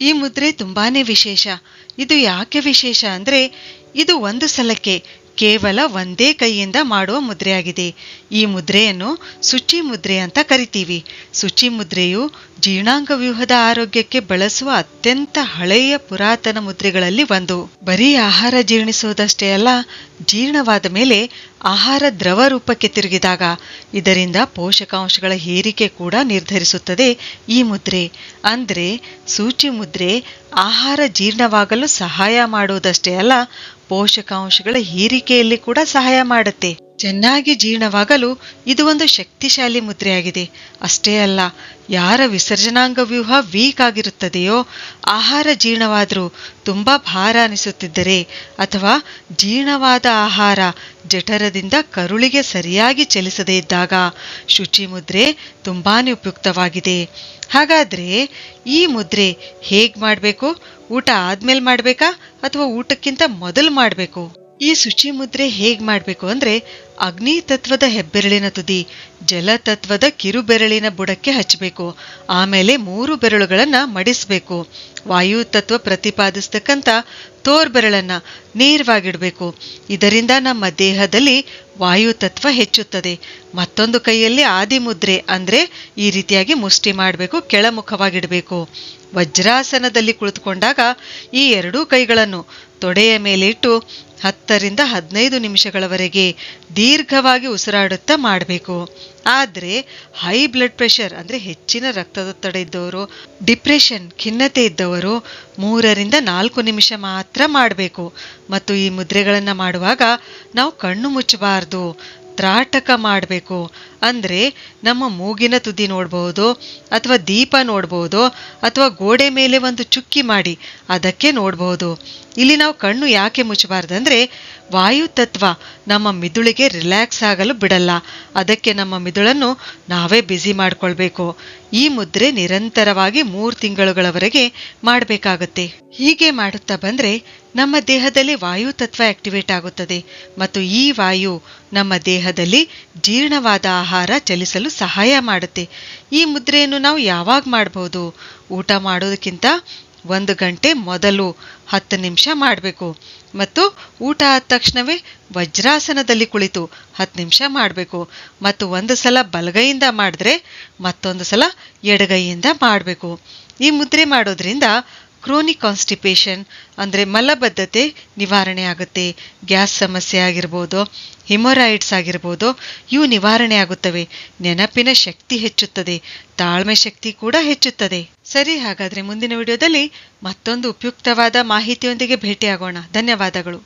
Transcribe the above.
ಈ ಮುದ್ರೆ ತುಂಬಾನೇ ವಿಶೇಷ. ಇದು ಯಾಕೆ ವಿಶೇಷ ಅಂದ್ರೆ ಇದು ಒಂದು ಸಲಕ್ಕೆ ಕೇವಲ ಒಂದೇ ಕೈಯಿಂದ ಮಾಡುವ ಮುದ್ರೆಯಾಗಿದೆ. ಈ ಮುದ್ರೆಯನ್ನು ಶುಚಿ ಮುದ್ರೆ ಅಂತ ಕರಿತೀವಿ. ಶುಚಿ ಮುದ್ರೆಯು ಜೀರ್ಣಾಂಗ ವ್ಯೂಹದ ಆರೋಗ್ಯಕ್ಕೆ ಬಳಸುವ ಅತ್ಯಂತ ಹಳೆಯ ಪುರಾತನ ಮುದ್ರೆಗಳಲ್ಲಿ ಒಂದು. ಬರೀ ಆಹಾರ ಜೀರ್ಣಿಸುವುದಷ್ಟೇ ಅಲ್ಲ, ಜೀರ್ಣವಾದ ಮೇಲೆ ಆಹಾರ ದ್ರವ ರೂಪಕ್ಕೆ ತಿರುಗಿದಾಗ ಇದರಿಂದ ಪೋಷಕಾಂಶಗಳ ಹೇರಿಕೆ ಕೂಡ ನಿರ್ಧರಿಸುತ್ತದೆ ಈ ಮುದ್ರೆ. ಅಂದ್ರೆ ಸೂಚಿ ಮುದ್ರೆ ಆಹಾರ ಜೀರ್ಣವಾಗಲು ಸಹಾಯ ಮಾಡುವುದಷ್ಟೇ ಅಲ್ಲ ಪೋಷಕಾಂಶಗಳ ಹೀರಿಕೆಯಲ್ಲಿ ಕೂಡ ಸಹಾಯ ಮಾಡುತ್ತೆ. ಚೆನ್ನಾಗಿ ಜೀರ್ಣವಾಗಲು ಇದು ಒಂದು ಶಕ್ತಿಶಾಲಿ ಮುದ್ರೆಯಾಗಿದೆ. ಅಷ್ಟೇ ಅಲ್ಲ, ಯಾರ ವಿಸರ್ಜನಾಂಗ ವ್ಯೂಹ ವೀಕ್ ಆಗಿರುತ್ತದೆಯೋ, ಆಹಾರ ಜೀರ್ಣವಾದರೂ ತುಂಬಾ ಭಾರ ಅನಿಸುತ್ತಿದ್ದರೆ ಅಥವಾ ಜೀರ್ಣವಾದ ಆಹಾರ ಜಠರದಿಂದ ಕರುಳಿಗೆ ಸರಿಯಾಗಿ ಚಲಿಸದೇ ಇದ್ದಾಗ ಶುಚಿ ಮುದ್ರೆ ತುಂಬಾನೇ ಉಪಯುಕ್ತವಾಗಿದೆ. ಹಾಗಾದ್ರೆ ಈ ಮುದ್ರೆ ಹೇಗೆ ಮಾಡಬೇಕು? ಊಟ ಆದ್ಮೇಲೆ ಮಾಡಬೇಕಾ ಅಥವಾ ಊಟಕ್ಕಿಂತ ಮೊದಲು ಮಾಡಬೇಕು? ಈ ಶುಚಿ ಮುದ್ರೆ ಹೇಗೆ ಮಾಡಬೇಕು ಅಂದ್ರೆ ಅಗ್ನಿ ತತ್ವದ ಹೆಬ್ಬೆರಳಿನ ತುದಿ, ಜಲತತ್ವದ ಕಿರುಬೆರಳಿನ ಕಿರು ಬುಡಕ್ಕೆ ಹಚ್ಚಬೇಕು. ಆಮೇಲೆ ಮೂರು ಬೆರಳುಗಳನ್ನ ಮಡಿಸಬೇಕು. ವಾಯು ತತ್ವ ಪ್ರತಿಪಾದಿಸ್ತಕ್ಕಂಥ ತೋರ್ ಬೆರಳನ್ನ ನೇರವಾಗಿಡ್ಬೇಕು. ಇದರಿಂದ ನಮ್ಮ ದೇಹದಲ್ಲಿ ವಾಯು ತತ್ವ ಹೆಚ್ಚುತ್ತದೆ. ಮತ್ತೊಂದು ಕೈಯಲ್ಲಿ ಆದಿ ಮುದ್ರೆ ಅಂದ್ರೆ ಈ ರೀತಿಯಾಗಿ ಮುಷ್ಟಿ ಮಾಡಬೇಕು, ಕೆಳಮುಖವಾಗಿಡಬೇಕು. ವಜ್ರಾಸನದಲ್ಲಿ ಕುಳಿತುಕೊಂಡಾಗ ಈ ಎರಡೂ ಕೈಗಳನ್ನು ತೊಡೆಯ ಮೇಲಿಟ್ಟು ಹತ್ತರಿಂದ ಹದಿನೈದು ನಿಮಿಷಗಳವರೆಗೆ ದೀರ್ಘವಾಗಿ ಉಸಿರಾಡುತ್ತಾ ಮಾಡಬೇಕು. ಆದರೆ ಹೈ ಬ್ಲಡ್ ಪ್ರೆಷರ್ ಅಂದರೆ ಹೆಚ್ಚಿನ ರಕ್ತದೊತ್ತಡ ಇದ್ದವರು ಡಿಪ್ರೆಷನ್ ಖಿನ್ನತೆ ಇದ್ದವರು ಮೂರರಿಂದ ನಾಲ್ಕು ನಿಮಿಷ ಮಾತ್ರ ಮಾಡಬೇಕು. ಮತ್ತು ಈ ಮುದ್ರೆಗಳನ್ನು ಮಾಡುವಾಗ ನಾವು ಕಣ್ಣು ಮುಚ್ಚಬಾರ್ದು. ತ್ರಾಟಕ ಮಾಡಬೇಕು. ಅಂದ್ರೆ ನಮ್ಮ ಮೂಗಿನ ತುದಿ ನೋಡಬಹುದು ಅಥವಾ ದೀಪ ನೋಡಬಹುದು ಅಥವಾ ಗೋಡೆ ಮೇಲೆ ಒಂದು ಚುಕ್ಕಿ ಮಾಡಿ ಅದಕ್ಕೆ ನೋಡಬಹುದು ಇಲ್ಲಿ ನಾವು ಕಣ್ಣು ಯಾಕೆ ಮುಚ್ಚಬಾರ್ದಂದ್ರೆ ವಾಯು ತತ್ವ ನಮ್ಮ ಮಿದುಳಿಗೆ ರಿಲ್ಯಾಕ್ಸ್ ಆಗಲು ಬಿಡಲ್ಲ. ಅದಕ್ಕೆ ನಮ್ಮ ಮಿದುಳನ್ನು ನಾವೇ ಬ್ಯುಸಿ ಮಾಡಿಕೊಳ್ಬೇಕು. ಈ ಮುದ್ರೆ ನಿರಂತರವಾಗಿ ಮೂರು ತಿಂಗಳುಗಳವರೆಗೆ ಮಾಡಬೇಕಾಗುತ್ತೆ. ಹೀಗೆ ಮಾಡುತ್ತಾ ಬಂದ್ರೆ ನಮ್ಮ ದೇಹದಲ್ಲಿ ವಾಯು ತತ್ವ ಆಕ್ಟಿವೇಟ್ ಆಗುತ್ತದೆ ಮತ್ತು ಈ ವಾಯು ನಮ್ಮ ದೇಹದಲ್ಲಿ ಜೀರ್ಣವಾದ ಆಹಾರ ಚಲಿಸಲು ಸಹಾಯ ಮಾಡುತ್ತೆ. ಈ ಮುದ್ರೆಯನ್ನು ನಾವು ಯಾವಾಗ ಮಾಡಬಹುದು ಊಟ ಮಾಡೋದಕ್ಕಿಂತ ಒಂದು ಗಂಟೆ ಮೊದಲು ಹತ್ತು ನಿಮಿಷ ಮಾಡಬೇಕು ಮತ್ತು ಊಟ ಆದ ತಕ್ಷಣವೇ ವಜ್ರಾಸನದಲ್ಲಿ ಕುಳಿತು ಹತ್ತು ನಿಮಿಷ ಮಾಡಬೇಕು ಮತ್ತು ಒಂದು ಸಲ ಬಲಗೈಯಿಂದ ಮಾಡಿದ್ರೆ ಮತ್ತೊಂದು ಸಲ ಎಡಗೈಯಿಂದ ಮಾಡಬೇಕು. ಈ ಮುದ್ರೆ ಮಾಡೋದ್ರಿಂದ ಕ್ರೋನಿಕ್ ಕಾನ್ಸ್ಟಿಪೇಷನ್ ಅಂದರೆ ಮಲಬದ್ಧತೆ ನಿವಾರಣೆ ಆಗುತ್ತೆ. ಗ್ಯಾಸ್ ಸಮಸ್ಯೆ ಆಗಿರ್ಬೋದು ಹಿಮೊರಾಯ್ಡ್ಸ್ ಆಗಿರ್ಬೋದು, ಇವು ನಿವಾರಣೆ ಆಗುತ್ತವೆ. ನೆನಪಿನ ಶಕ್ತಿ ಹೆಚ್ಚುತ್ತದೆ, ತಾಳ್ಮೆ ಶಕ್ತಿ ಕೂಡ ಹೆಚ್ಚುತ್ತದೆ. ಸರಿ, ಹಾಗಾದ್ರೆ ಮುಂದಿನ ವಿಡಿಯೋದಲ್ಲಿ ಮತ್ತೊಂದು ಉಪಯುಕ್ತವಾದ ಮಾಹಿತಿಯೊಂದಿಗೆ ಭೇಟಿಯಾಗೋಣ. ಧನ್ಯವಾದಗಳು.